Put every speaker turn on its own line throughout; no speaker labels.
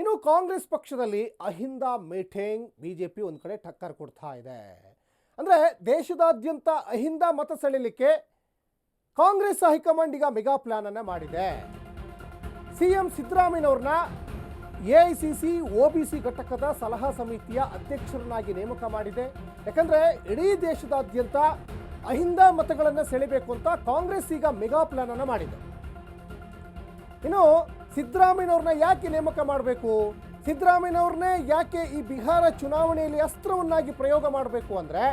ಇನ್ನು ಕಾಂಗ್ರೆಸ್ ಪಕ್ಷದಲ್ಲಿ Ahinda meeting BJP ಒಂದು ಕಡೆ ಟಕ್ಕರ್ ಕೊಡ್ತಾ ಇದೆ. ಅಂದರೆ ದೇಶದಾದ್ಯಂತ ಅಹಿಂದ ಮತ ಸೆಳೆಯಲಿಕ್ಕೆ ಕಾಂಗ್ರೆಸ್ ಹೈಕಮಾಂಡ್ ಈಗ ಮೆಗಾ ಪ್ಲಾನ್ ಅನ್ನ ಮಾಡಿದೆ. CM ಸಿದ್ದರಾಮಯ್ಯನವ್ರನ್ನ A I C C, O B C ಘಟಕದ ಸಲಹಾ ಸಮಿತಿಯ ಅಧ್ಯಕ್ಷರನ್ನಾಗಿ ನೇಮಕ ಮಾಡಿದೆ. ಯಾಕಂದ್ರೆ ಇಡೀ ದೇಶದಾದ್ಯಂತ ಅಹಿಂದ ಮತಗಳನ್ನು ಸೆಳೆಬೇಕು ಅಂತ ಕಾಂಗ್ರೆಸ್ ಈಗ ಮೆಗಾ ಪ್ಲಾನ್ ಅನ್ನ ಮಾಡಿದೆ. ಇನ್ನು ಸಿದ್ದರಾಮಯ್ಯನವ್ರನ್ನ ಯಾಕೆ ನೇಮಕ ಮಾಡಬೇಕು? ಸಿದ್ದರಾಮಯ್ಯನವ್ರನ್ನೇ ಯಾಕೆ ಈ ಬಿಹಾರ ಚುನಾವಣೆಯಲ್ಲಿ ಅಸ್ತ್ರವನ್ನಾಗಿ ಪ್ರಯೋಗ ಮಾಡಬೇಕು ಅಂದರೆ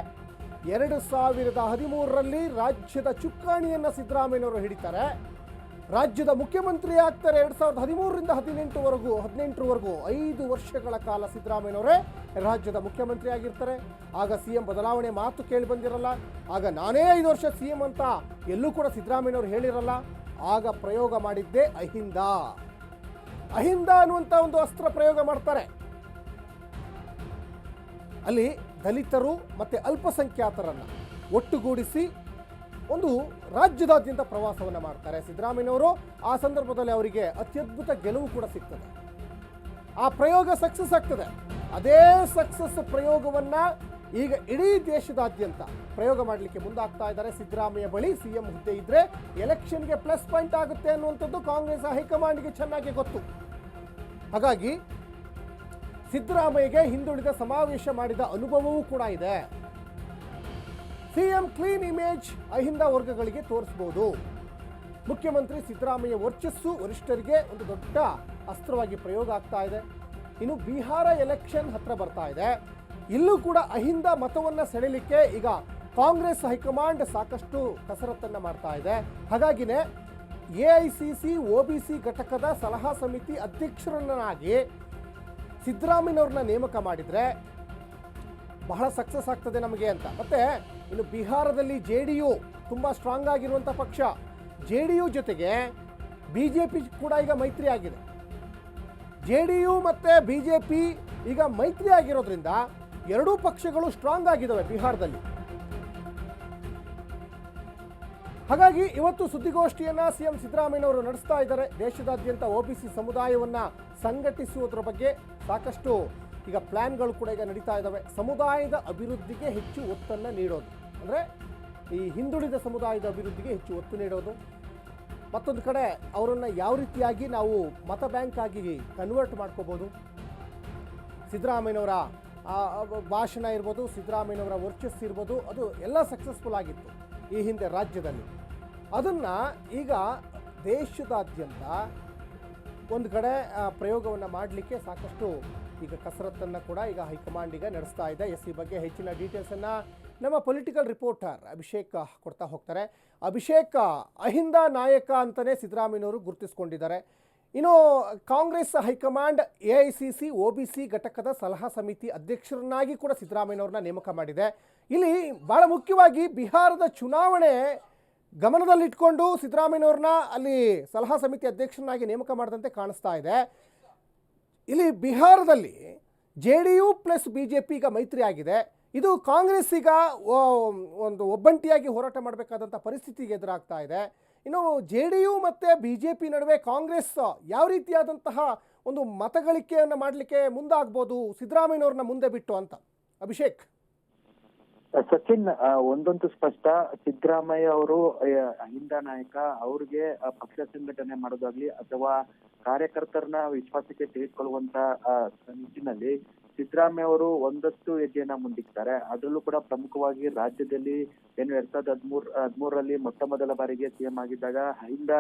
ಎರಡು ಸಾವಿರದ ಹದಿಮೂರರಲ್ಲಿ ರಾಜ್ಯದ ಚುಕ್ಕಾಣಿಯನ್ನು ಸಿದ್ದರಾಮಯ್ಯನವರು ಹಿಡಿತಾರೆ. ರಾಜ್ಯದ ಮುಖ್ಯಮಂತ್ರಿ ಆಗ್ತಾರೆ ಎರಡು ಸಾವಿರದ ಹದಿಮೂರರಿಂದ ಹದಿನೆಂಟುವರೆಗೂ, ಹದಿನೆಂಟರವರೆಗೂ ಐದು ವರ್ಷಗಳ ಕಾಲ ಸಿದ್ದರಾಮಯ್ಯನವರೇ ರಾಜ್ಯದ ಮುಖ್ಯಮಂತ್ರಿ ಆಗಿರ್ತಾರೆ. ಆಗ ಸಿ ಎಂ ಬದಲಾವಣೆ ಮಾತು ಕೇಳಿ ಬಂದಿರಲ್ಲ. ಆಗ ನಾನೇ ಐದು ವರ್ಷ ಸಿ ಎಂ ಅಂತ ಎಲ್ಲೂ ಕೂಡ ಸಿದ್ದರಾಮಯ್ಯನವರು ಹೇಳಿರಲ್ಲ. ಆಗ ಪ್ರಯೋಗ ಮಾಡಿದ್ದೇ ಅಹಿಂದ. ಅಹಿಂದ ಅನ್ನುವಂಥ ಒಂದು ಅಸ್ತ್ರ ಪ್ರಯೋಗ ಮಾಡ್ತಾರೆ. ಅಲ್ಲಿ ದಲಿತರು ಮತ್ತೆ ಅಲ್ಪಸಂಖ್ಯಾತರನ್ನ ಒಟ್ಟುಗೂಡಿಸಿ ಒಂದು ರಾಜ್ಯದಾದ್ಯಂತ ಪ್ರವಾಸವನ್ನು ಮಾಡ್ತಾರೆ. ಸಿದ್ದರಾಮಯ್ಯನವರು ಆ ಸಂದರ್ಭದಲ್ಲಿ ಅವರಿಗೆ ಅತ್ಯದ್ಭುತ ಗೆಲುವು ಕೂಡ ಸಿಗ್ತದೆ. ಆ ಪ್ರಯೋಗ ಸಕ್ಸಸ್ ಆಗ್ತದೆ. ಅದೇ ಸಕ್ಸಸ್ ಪ್ರಯೋಗವನ್ನ ಈಗ ಇಡೀ ದೇಶದಾದ್ಯಂತ ಪ್ರಯೋಗ ಮಾಡಲಿಕ್ಕೆ ಮುಂದಾಗ್ತಾ ಇದ್ದಾರೆ. ಸಿದ್ದರಾಮಯ್ಯ ಬಳಿ ಸಿಎಂ ಹುದ್ದೆ ಇದ್ರೆ ಎಲೆಕ್ಷನ್ಗೆ ಪ್ಲಸ್ ಪಾಯಿಂಟ್ ಆಗುತ್ತೆ ಅನ್ನುವಂಥದ್ದು ಕಾಂಗ್ರೆಸ್ ಹೈಕಮಾಂಡ್ಗೆ ಚೆನ್ನಾಗಿ ಗೊತ್ತು. ಹಾಗಾಗಿ ಸಿದ್ದರಾಮಯ್ಯಗೆ ಹಿಂದುಳಿದ ಸಮಾವೇಶ ಮಾಡಿದ ಅನುಭವವೂ ಕೂಡ ಇದೆ. ಸಿಎಂ ಕ್ಲೀನ್ ಇಮೇಜ್ ಅಹಿಂದ ವರ್ಗಗಳಿಗೆ ತೋರಿಸಬಹುದು ಮುಖ್ಯಮಂತ್ರಿ ಸಿದ್ದರಾಮಯ್ಯ ವರ್ಚಸ್ಸು ವರಿಷ್ಠರಿಗೆ ಒಂದು ದೊಡ್ಡ ಅಸ್ತ್ರವಾಗಿ ಪ್ರಯೋಗ ಆಗ್ತಾ ಇದೆ. ಇನ್ನು ಬಿಹಾರ ಎಲೆಕ್ಷನ್ ಹತ್ರ ಬರ್ತಾ ಇದೆ. ಇಲ್ಲೂ ಕೂಡ ಅಹಿಂದ ಮತವನ್ನ ಸೆಳೆಯಲಿಕ್ಕೆ ಈಗ ಕಾಂಗ್ರೆಸ್ ಹೈಕಮಾಂಡ್ ಸಾಕಷ್ಟು ಕಸರತ್ತನ್ನ ಮಾಡ್ತಾ ಇದೆ. ಹಾಗಾಗಿನೇ A I C C, O B C ಘಟಕದ ಸಲಹಾ ಸಮಿತಿ ಅಧ್ಯಕ್ಷರನ್ನಾಗಿ ಸಿದ್ದರಾಮಯ್ಯನವ್ರನ್ನ ನೇಮಕ ಮಾಡಿದರೆ ಬಹಳ ಸಕ್ಸಸ್ ಆಗ್ತದೆ ನಮಗೆ ಅಂತ. ಮತ್ತೆ ಇನ್ನು ಬಿಹಾರದಲ್ಲಿ ಜೆ ಡಿ ಯು ತುಂಬ ಸ್ಟ್ರಾಂಗ್ ಆಗಿರುವಂಥ ಪಕ್ಷ. ಜೆ ಡಿ ಯು ಜೊತೆಗೆ ಬಿ ಜೆ ಪಿ ಕೂಡ ಈಗ ಮೈತ್ರಿ ಆಗಿದೆ. ಜೆ ಡಿ ಯು ಮತ್ತು ಬಿ ಜೆ ಪಿ ಈಗ ಮೈತ್ರಿ ಆಗಿರೋದ್ರಿಂದ ಎರಡೂ ಪಕ್ಷಗಳು ಸ್ಟ್ರಾಂಗ್ ಆಗಿದ್ದಾವೆ ಬಿಹಾರದಲ್ಲಿ. ಹಾಗಾಗಿ ಇವತ್ತು ಸುದ್ದಿಗೋಷ್ಠಿಯನ್ನ ಸಿಎಂ ಸಿದ್ದರಾಮಯ್ಯನವರು ನಡೆಸ್ತಾ ಇದ್ದಾರೆ. ದೇಶದಾದ್ಯಂತ ಒಬಿಸಿ ಸಮುದಾಯವನ್ನ ಸಂಘಟಿಸುವುದರ ಬಗ್ಗೆ ಸಾಕಷ್ಟು ಈಗ ಪ್ಲಾನ್ಗಳು ಕೂಡ ಈಗ ನಡೀತಾ ಇದ್ದಾವೆ. ಸಮುದಾಯದ ಅಭಿವೃದ್ಧಿಗೆ ಹೆಚ್ಚು ಒತ್ತನ್ನು ನೀಡೋದು. ಅಂದರೆ ಈ ಹಿಂದುಳಿದ ಸಮುದಾಯದ ಅಭಿವೃದ್ಧಿಗೆ ಹೆಚ್ಚು ಒತ್ತು ನೀಡೋದು. ಮತ್ತೊಂದು ಕಡೆ ಅವರನ್ನು ಯಾವ ರೀತಿಯಾಗಿ ನಾವು ಮತ ಬ್ಯಾಂಕ್ ಆಗಿ ಕನ್ವರ್ಟ್ ಮಾಡ್ಕೋಬೋದು. ಸಿದ್ದರಾಮಯ್ಯನವರ ಭಾಷಣ ಇರ್ಬೋದು, ಸಿದ್ದರಾಮಯ್ಯನವರ ವರ್ಚಸ್ಸು ಇರ್ಬೋದು, ಅದು ಎಲ್ಲ ಸಕ್ಸಸ್ಫುಲ್ ಆಗಿತ್ತು ಈ ಹಿಂದೆ ರಾಜ್ಯದಲ್ಲಿ. ಅದನ್ನು ಈಗ ದೇಶದಾದ್ಯಂತ ಒಂದು ಕಡೆ ಪ್ರಯೋಗವನ್ನು ಮಾಡಲಿಕ್ಕೆ ಸಾಕಷ್ಟು ಈಗ ಕಸರತ್ತನ್ನು ಕೂಡ ಈಗ ಹೈಕಮಾಂಡ್ ಈಗ ನಡೆಸ್ತಾ ಇದೆ. ಎಸ್ ಈ ಬಗ್ಗೆ ಹೆಚ್ಚಿನ ಡೀಟೇಲ್ಸನ್ನು ನಮ್ಮ ಪೊಲಿಟಿಕಲ್ ರಿಪೋರ್ಟರ್ ಅಭಿಷೇಕ್ ಕೊಡ್ತಾ ಹೋಗ್ತಾರೆ. ಅಭಿಷೇಕ್ ಅಹಿಂದ ನಾಯಕ ಅಂತಲೇ ಸಿದ್ದರಾಮಯ್ಯನವರು ಗುರುತಿಸ್ಕೊಂಡಿದ್ದಾರೆ. ಇನ್ನು Congress high command A I C C O B C ಘಟಕದ ಸಲಹಾ ಸಮಿತಿ ಅಧ್ಯಕ್ಷರನ್ನಾಗಿ ಕೂಡ ಸಿದ್ದರಾಮಯ್ಯನವ್ರನ್ನ ನೇಮಕ ಮಾಡಿದೆ. ಇಲ್ಲಿ ಬಹಳ ಮುಖ್ಯವಾಗಿ ಬಿಹಾರದ ಚುನಾವಣೆ ಗಮನದಲ್ಲಿಟ್ಕೊಂಡು ಸಿದ್ದರಾಮಯ್ಯನವ್ರನ್ನ ಅಲ್ಲಿ ಸಲಹಾ ಸಮಿತಿ ಅಧ್ಯಕ್ಷರನ್ನಾಗಿ ನೇಮಕ ಮಾಡಿದಂತೆ ಕಾಣಿಸ್ತಾ ಇದೆ. ಇಲ್ಲಿ ಬಿಹಾರದಲ್ಲಿ J D U plus B J P ಈಗ ಮೈತ್ರಿ ಆಗಿದೆ ಇದು ಕಾಂಗ್ರೆಸ್ ಈಗ ಒಂದು ಒಬ್ಬಂಟಿಯಾಗಿ ಹೋರಾಟ ಮಾಡಬೇಕಾದಂಥ ಪರಿಸ್ಥಿತಿಗೆ ಎದುರಾಗ್ತಾ ಇದೆ. ಇನ್ನು ಜೆ ಡಿ ಯು ಮತ್ತು ಬಿ ಜೆ ಪಿ ನಡುವೆ ಕಾಂಗ್ರೆಸ್ ಯಾವ ರೀತಿಯಾದಂತಹ ಒಂದು ಮತಗಳಿಕೆಯನ್ನು ಮಾಡಲಿಕ್ಕೆ ಮುಂದಾಗ್ಬೋದು ಸಿದ್ದರಾಮಯ್ಯನವ್ರನ್ನ ಮುಂದೆ ಬಿಟ್ಟು ಅಂತ? ಅಭಿಷೇಕ್.
ಸಚಿನ್ ಒಂದಂತೂ ಸ್ಪಷ್ಟ. ಸಿದ್ದರಾಮಯ್ಯ ಅವರು ಅಹಿಂದ ನಾಯಕ, ಅವ್ರಿಗೆ ಪಕ್ಷ ಸಂಘಟನೆ ಮಾಡೋದಾಗ್ಲಿ ಅಥವಾ ಕಾರ್ಯಕರ್ತರನ್ನ ವಿಶ್ವಾಸಕ್ಕೆ ತೆಗೆದುಕೊಳ್ಳುವಂತ ನಿಟ್ಟಿನಲ್ಲಿ ಸಿದ್ದರಾಮಯ್ಯ ಅವರು ಒಂದಷ್ಟು ಹೆಜ್ಜೆಯನ್ನ ಮುಂದಿಕ್ತಾರೆ. ಅದರಲ್ಲೂ ಕೂಡ ಪ್ರಮುಖವಾಗಿ ರಾಜ್ಯದಲ್ಲಿ ಏನು ಎರಡ್ ಸಾವಿರದ ಹದಿಮೂರ್, ಹದಿಮೂರರಲ್ಲಿ ಮೊಟ್ಟ ಮೊದಲ ಬಾರಿಗೆ ಸಿಎಂ ಆಗಿದ್ದಾಗ ಅಹಿಂದ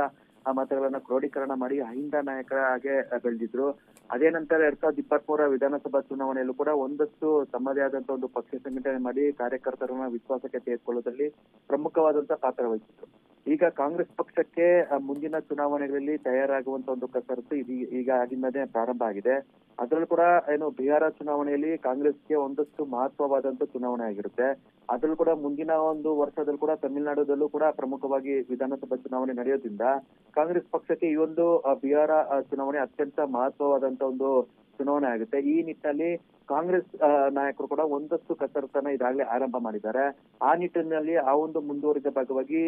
ಆ ಮತಗಳನ್ನ ಕ್ರೋಢೀಕರಣ ಮಾಡಿ ಅಹಿಂದ ನಾಯಕರಾಗೆ ಬೆಳೆದಿದ್ರು. ಅದೇ ನಂತರ ಎರಡ್ ಸಾವಿರದ ಇಪ್ಪತ್ತ್ ವಿಧಾನಸಭಾ ಚುನಾವಣೆಯಲ್ಲೂ ಕೂಡ ಒಂದಷ್ಟು ತಮ್ಮದೇ ಆದಂತಹ ಒಂದು ಪಕ್ಷ ಸಂಘಟನೆ ಮಾಡಿ ಕಾರ್ಯಕರ್ತರನ್ನ ವಿಶ್ವಾಸಕ್ಕೆ ತೆಗೆದುಕೊಳ್ಳುವುದರಲ್ಲಿ ಪ್ರಮುಖವಾದಂತ ಪಾತ್ರ ವಹಿಸಿದ್ರು. ಈಗ ಕಾಂಗ್ರೆಸ್ ಪಕ್ಷಕ್ಕೆ ಮುಂದಿನ ಚುನಾವಣೆಗಳಲ್ಲಿ ತಯಾರಾಗುವಂತ ಒಂದು ಕಸರತ್ತು ಈಗ ಆಗಿಂದನೇ ಪ್ರಾರಂಭ ಆಗಿದೆ. ಅದರಲ್ಲೂ ಕೂಡ, ಏನು, ಬಿಹಾರ ಚುನಾವಣೆಯಲ್ಲಿ ಕಾಂಗ್ರೆಸ್ಗೆ ಒಂದಷ್ಟು ಮಹತ್ವವಾದಂತ ಚುನಾವಣೆ ಆಗಿರುತ್ತೆ. ಅದ್ರಲ್ಲೂ ಕೂಡ ಮುಂದಿನ ಒಂದು ವರ್ಷದಲ್ಲೂ ಕೂಡ ತಮಿಳುನಾಡುದಲ್ಲೂ ಕೂಡ ಪ್ರಮುಖವಾಗಿ ವಿಧಾನಸಭಾ ಚುನಾವಣೆ ನಡೆಯೋದ್ರಿಂದ ಕಾಂಗ್ರೆಸ್ ಪಕ್ಷಕ್ಕೆ ಈ ಒಂದು ಬಿಹಾರ ಚುನಾವಣೆ ಅತ್ಯಂತ ಮಹತ್ವವಾದಂತ ಒಂದು ಚುನಾವಣೆ ಆಗುತ್ತೆ. ಈ ನಿಟ್ಟಿನಲ್ಲಿ ಕಾಂಗ್ರೆಸ್ ನಾಯಕರು ಕೂಡ ಒಂದಷ್ಟು ಕಸರತ್ತನ್ನ ಈಗಾಗಲೇ ಆರಂಭ ಮಾಡಿದ್ದಾರೆ. ಆ ನಿಟ್ಟಿನಲ್ಲಿ ಆ ಒಂದು ಮುಂದುವರಿದ ಭಾಗವಾಗಿ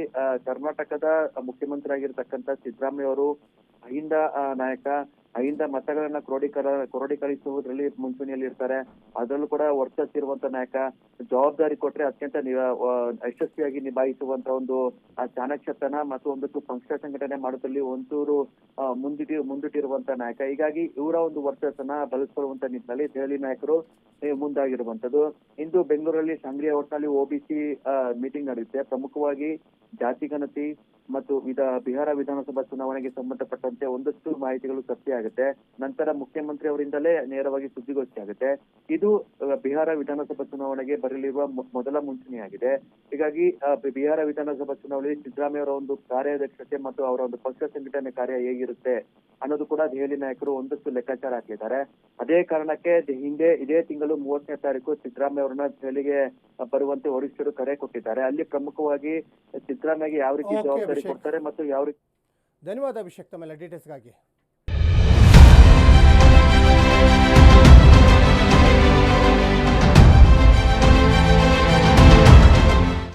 ಕರ್ನಾಟಕದ ಮುಖ್ಯಮಂತ್ರಿ ಆಗಿರ್ತಕ್ಕಂಥ ಸಿದ್ದರಾಮಯ್ಯ ಅವರು ಅಹಿಂದ ನಾಯಕ ಅಹಿಂದ ಮತಗಳನ್ನ ಕ್ರೋಢೀಕರ ಕ್ರೋಢೀಕರಿಸುವುದರಲ್ಲಿ ಮುಂಚೂಣಿಯಲ್ಲಿ ಇರ್ತಾರೆ. ಅದರಲ್ಲೂ ಕೂಡ ವರ್ಚಸ್ಸಿರುವಂತ ನಾಯಕ, ಜವಾಬ್ದಾರಿ ಕೊಟ್ರೆ ಅತ್ಯಂತ ಯಶಸ್ವಿಯಾಗಿ ನಿಭಾಯಿಸುವಂತ ಒಂದು ಚಾಣಕ್ಷತನ ಮತ್ತು ಒಂದಷ್ಟು ಪಕ್ಷ ಸಂಘಟನೆ ಮಾಡುವುದರಲ್ಲಿ ಒಂಚೂರು ಮುಂದಿಟ್ಟಿ ಮುಂದಿಟಿ, ಮುಂದಿಟ್ಟಿರುವಂತ ನಾಯಕ. ಹೀಗಾಗಿ ಇವರ ಒಂದು ವರ್ಚಸ್ಸನ್ನ ಬಳಸಿಕೊಳ್ಳುವಂತ ನಿಟ್ಟಿನಲ್ಲಿ ದೆಹಲಿ ನಾಯಕರು ಮುಂದಾಗಿರುವಂತದ್ದು ಇಂದು ಬೆಂಗಳೂರಲ್ಲಿ ಸಂಗ್ರಿಯ ಒಟ್ಟಿನಲ್ಲಿ ಒಬಿಸಿ ಮೀಟಿಂಗ್ ನಡೆಯುತ್ತೆ. ಪ್ರಮುಖವಾಗಿ ಜಾತಿ ಗಣತಿ ಮತ್ತು ವಿಧ ಬಿಹಾರ ವಿಧಾನಸಭಾ ಚುನಾವಣೆಗೆ ಸಂಬಂಧಪಟ್ಟಂತೆ ಒಂದಷ್ಟು ಮಾಹಿತಿಗಳು ಸತ್ಯ ಆಗುತ್ತೆ ನಂತರ ಮುಖ್ಯಮಂತ್ರಿ ಅವರಿಂದಲೇ ನೇರವಾಗಿ ಸುದ್ದಿಗೋಷ್ಠಿ ಆಗುತ್ತೆ. ಇದು ಬಿಹಾರ ವಿಧಾನಸಭಾ ಚುನಾವಣೆಗೆ ಬರಲಿರುವ ಮೊದಲ ಮುಂಚೂಣಿಯಾಗಿದೆ. ಹೀಗಾಗಿ ಬಿಹಾರ ವಿಧಾನಸಭಾ ಚುನಾವಣೆಯಲ್ಲಿ ಸಿದ್ದರಾಮಯ್ಯ ಅವರ ಒಂದು ಕಾರ್ಯದಕ್ಷತೆ ಮತ್ತು ಅವರ ಒಂದು ಪಕ್ಷ ಸಂಘಟನೆ ಕಾರ್ಯ ಹೇಗಿರುತ್ತೆ ಅನ್ನೋದು ಕೂಡ ದೆಹಲಿ ನಾಯಕರು ಒಂದಷ್ಟು ಲೆಕ್ಕಾಚಾರ ಹಾಕಿದ್ದಾರೆ. ಅದೇ ಕಾರಣಕ್ಕೆ ಹಿಂದೆ ಇದೇ ತಿಂಗಳು ಮೂವತ್ತನೇ ತಾರೀಕು ಸಿದ್ದರಾಮಯ್ಯ ಅವರನ್ನ ದೆಹಲಿಗೆ ಬರುವಂತೆ ವರಿಷ್ಠರು ಕರೆ ಕೊಟ್ಟಿದ್ದಾರೆ. ಅಲ್ಲಿ ಪ್ರಮುಖವಾಗಿ ಸಿದ್ದರಾಮಯ್ಯಗೆ ಯಾವ ರೀತಿ ಜವಾಬ್ದಾರಿ
ಅಭಿಷೇಕ್.
ಕೊಡ್ತಾರೆ ಮತ್ತು ಯಾವ ರೀತಿ
ಧನ್ಯವಾದ ಅಭಿಷೇಕ್ ತಮ್ಮೆಲ್ಲ ಡೀಟೇಲ್ಸ್ಗಾಗಿ